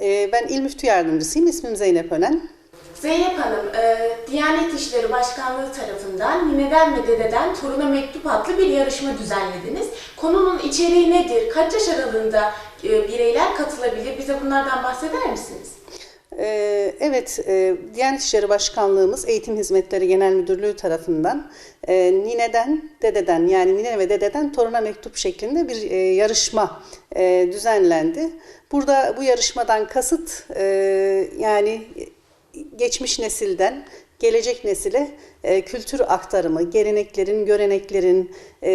Ee, Ben İl Müftü Yardımcısıyım. İsmim Zeynep Önen. Zeynep Hanım, e, Diyanet İşleri Başkanlığı tarafından Nineden ve Dededen Toruna Mektup adlı bir yarışma düzenlediniz. Konunun içeriği nedir? Kaç yaş aralığında e, bireyler katılabilir? Bize bunlardan bahseder misiniz? Ee, Evet, e, Diyanet İşleri Başkanlığımız Eğitim Hizmetleri Genel Müdürlüğü tarafından e, nineden, dededen yani nine ve dededen toruna mektup şeklinde bir e, yarışma düzenlendi. Burada bu yarışmadan kasıt yani geçmiş nesilden gelecek nesile e, kültür aktarımı, geleneklerin, göreneklerin, e,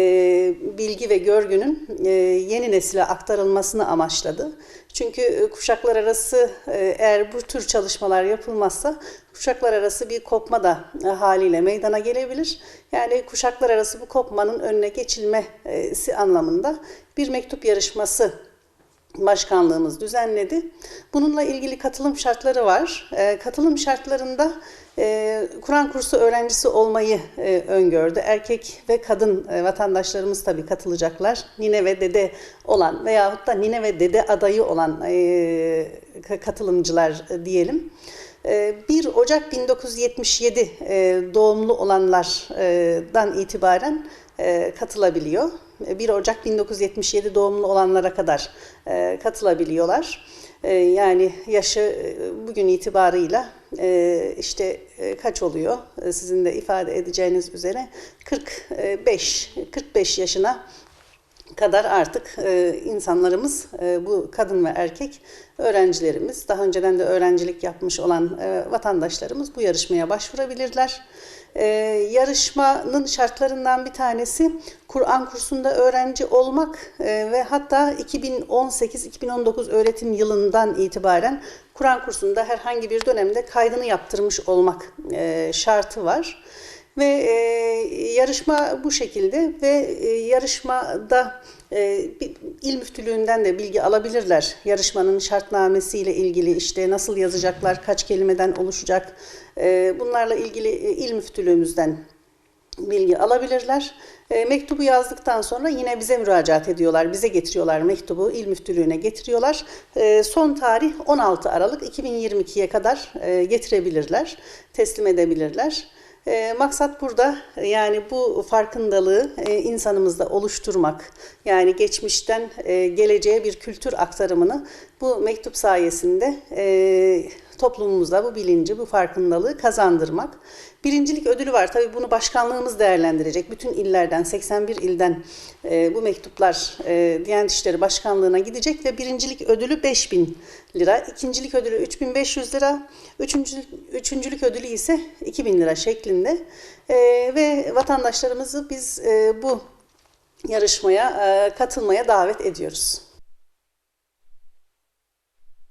bilgi ve görgünün e, yeni nesile aktarılmasını amaçladı. Çünkü e, kuşaklar arası e, eğer bu tür çalışmalar yapılmazsa kuşaklar arası bir kopma da e, haliyle meydana gelebilir. Yani kuşaklar arası bu kopmanın önüne geçilmesi anlamında bir mektup yarışması başkanlığımız düzenledi. Bununla ilgili katılım şartları var. E, katılım şartlarında e, Kur'an kursu öğrencisi olmayı e, öngördü. Erkek ve kadın e, vatandaşlarımız tabii katılacaklar. Nine ve dede olan veyahut da nine ve dede adayı olan e, ka- katılımcılar e, diyelim. E, 1 Ocak 1977 e, doğumlu olanlardan itibaren e, katılabiliyor. E, 1 Ocak 1977 doğumlu olanlara kadar e, katılabiliyorlar. E, Yani yaşı e, bugün itibarıyla e, işte e, kaç oluyor? E, Sizin de ifade edeceğiniz üzere 45 45 yaşına kadar artık e, insanlarımız e, bu kadın ve erkek öğrencilerimiz daha önceden de öğrencilik yapmış olan e, vatandaşlarımız bu yarışmaya başvurabilirler. E, yarışmanın şartlarından bir tanesi Kur'an kursunda öğrenci olmak e, ve hatta 2018-2019 öğretim yılından itibaren Kur'an kursunda herhangi bir dönemde kaydını yaptırmış olmak e, şartı var. Ve e, yarışma bu şekilde ve e, yarışmada e, il müftülüğünden de bilgi alabilirler. Yarışmanın şartnamesiyle ilgili işte nasıl yazacaklar, kaç kelimeden oluşacak e, bunlarla ilgili e, il müftülüğümüzden bilgi alabilirler. E, mektubu yazdıktan sonra yine bize müracaat ediyorlar. Bize getiriyorlar mektubu, il müftülüğüne getiriyorlar. E, son tarih 16 Aralık 2022'ye kadar e, getirebilirler, teslim edebilirler. E, maksat burada yani bu farkındalığı e, insanımızda oluşturmak. Yani geçmişten e, geleceğe bir kültür aktarımını bu mektup sayesinde e, toplumumuza bu bilinci, bu farkındalığı kazandırmak. Birincilik ödülü var. Tabii bunu başkanlığımız değerlendirecek. Bütün illerden, 81 ilden e, bu mektuplar e, Diyanet İşleri Başkanlığı'na gidecek ve birincilik ödülü 5000 lira, ikincilik ödülü 3500 lira, üçüncülük, üçüncülük ödülü ise 2000 lira şeklinde. E, ve vatandaşlarımızı biz e, bu yarışmaya e, katılmaya davet ediyoruz.